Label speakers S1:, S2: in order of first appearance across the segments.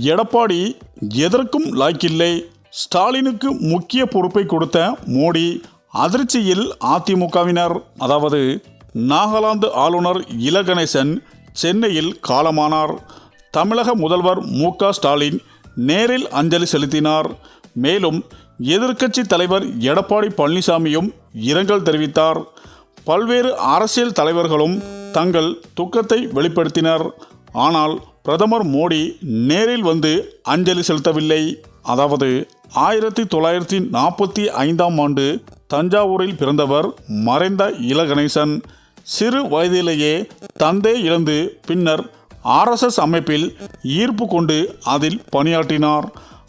S1: எடப்பாடி எதற்கும் லாய்க்கில்லை. ஸ்டாலினுக்கு முக்கிய பொறுப்பை கொடுத்த மோடி அதிர்ச்சியில் அதிமுகவினர். அதாவது நாகாலாந்து ஆளுநர் இல கணேசன் சென்னையில் காலமானார். தமிழக முதல்வர் மு ஸ்டாலின் நேரில் அஞ்சலி செலுத்தினார். மேலும் எதிர்க்கட்சி தலைவர் எடப்பாடி பழனிசாமியும் இரங்கல் தெரிவித்தார். பல்வேறு அரசியல் தலைவர்களும் தங்கள் துக்கத்தை வெளிப்படுத்தினர். ஆனால் பிரதமர் மோடி நேரில் வந்து அஞ்சலி செலுத்தவில்லை. அதாவது ஆயிரத்தி தொள்ளாயிரத்தி நாற்பத்தி ஐந்தாம் ஆண்டு தஞ்சாவூரில் பிறந்தவர் மறைந்த இலகணேசன் சிறு வயதிலேயே தந்தை இழந்து பின்னர் ஆர்எஸ்எஸ் அமைப்பில் ஈர்ப்பு கொண்டு அதில் பணியாற்றினார்.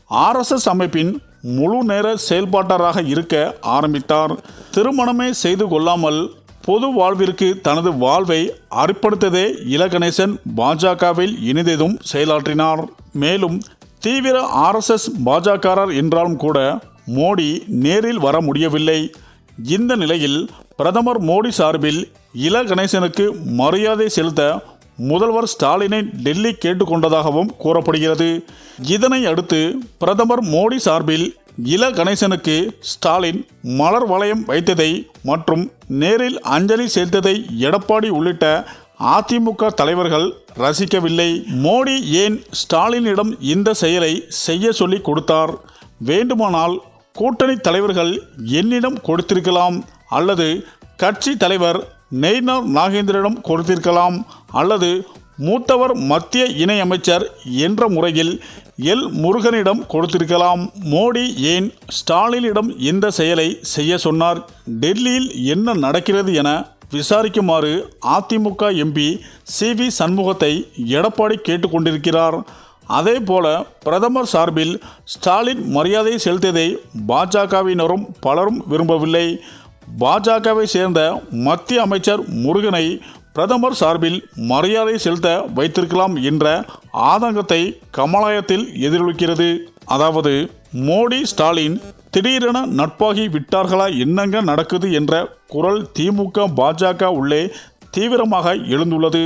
S1: ஆர்எஸ்எஸ் அமைப்பின் முழு நேர செயல்பாட்டராக இருக்க ஆரம்பித்தார். திருமணமே செய்து கொள்ளாமல் பொது வாழ்விற்கு தனது வாழ்வை அர்ப்பணித்ததே இலகணேசன் பாஜகவில் இணைந்ததும் செயலாற்றினார். மேலும் தீவிர ஆர்எஸ்எஸ் பாஜகாரர் என்றாலும் கூட மோடி நேரில் வர முடியவில்லை. இந்த நிலையில் பிரதமர் மோடி சார்பில் இல கணேசனுக்கு மரியாதை செலுத்த முதல்வர் ஸ்டாலினை டெல்லி கேட்டுக்கொண்டதாகவும் கூறப்படுகிறது. இதனை அடுத்து பிரதமர் மோடி சார்பில் இள கணேசனுக்கு ஸ்டாலின் மலர் வளையம் வைத்ததை மற்றும் நேரில் அஞ்சலி செலுத்ததை எடப்பாடி உள்ளிட்ட அதிமுக தலைவர்கள் ரசிக்கவில்லை. மோடி ஏன் ஸ்டாலினிடம் இந்த செயலை செய்ய சொல்லி கொடுத்தார்? வேண்டுமானால் கூட்டணி தலைவர்கள் என்னிடம் கொடுத்திருக்கலாம் அல்லது கட்சி தலைவர் நெய்னார் நாகேந்திரனிடம் கொடுத்திருக்கலாம் அல்லது மூத்தவர் மத்திய இணையமைச்சர் என்ற முறையில் எல். முருகனிடம் கொடுத்திருக்கலாம். மோடி ஏன் ஸ்டாலினிடம் இந்த செயலை செய்ய சொன்னார்? டெல்லியில் என்ன நடக்கிறது என விசாரிக்குமாறு அதிமுக எம்பி சி. வி. சண்முகத்தை எடப்பாடி கேட்டுக்கொண்டிருக்கிறார். அதே போல பிரதமர் சார்பில் ஸ்டாலின் மரியாதை செலுத்தியதை பாஜகவினரும் பலரும் விரும்பவில்லை. பாஜகவை சேர்ந்த மத்திய அமைச்சர் முருகனை பிரதமர் சார்பில் மரியாதை செலுத்த வைத்திருக்கலாம் என்ற ஆதங்கத்தை கமலாயத்தில் எதிரொலிக்கிறது. அதாவது மோடி ஸ்டாலின் திடீரென நட்பாகி விட்டார்களா என்னங்க நடக்குது என்ற குரல் திமுக பாஜக உள்ளே தீவிரமாக எழுந்துள்ளது.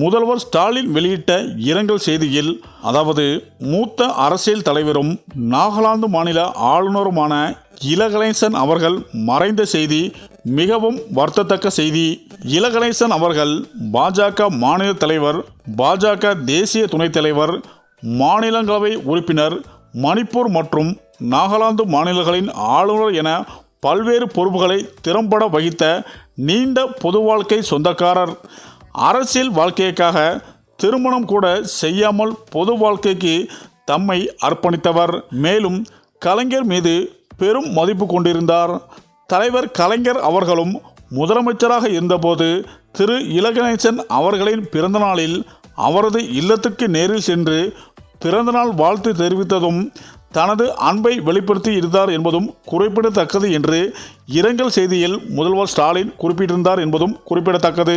S1: முதல்வர் ஸ்டாலின் வெளியிட்ட இரங்கல் செய்தியில் அதாவது மூத்த அரசியல் தலைவரும் நாகாலாந்து மாநில ஆளுநருமான இளகணேசன் அவர்கள் மறைந்த செய்தி மிகவும் வருத்தத்தக்க செய்தி. இளகணேசன் அவர்கள் பாஜக மாநில தலைவர் பாஜக தேசிய துணைத் தலைவர் மாநிலங்களவை உறுப்பினர் மணிப்பூர் மற்றும் நாகாலாந்து மாநிலங்களின் ஆளுநர் என பல்வேறு பொறுப்புகளை திறம்பட வகித்த நீண்ட பொது வாழ்க்கை சொந்தக்காரர். அரசியல் வாழ்க்கைக்காக திருமணம் கூட செய்யாமல் பொது வாழ்க்கைக்கு தம்மை அர்ப்பணித்தவர். மேலும் கலைஞர் மீது பெரும் மதிப்பு கொண்டிருந்தார். தலைவர் கலைஞர் அவர்களும் முதலமைச்சராக இருந்தபோது திரு. இலகணேசன் அவர்களின் பிறந்தநாளில் அவரது இல்லத்துக்கு நேரில் சென்று பிறந்தநாள் வாழ்த்து தெரிவித்ததும் தனது அன்பை வெளிப்படுத்தி இருந்தார் என்பதும் குறிப்பிடத்தக்கது என்று இரங்கல் செய்தியில் முதல்வர் ஸ்டாலின் குறிப்பிட்டிருந்தார் என்பதும் குறிப்பிடத்தக்கது.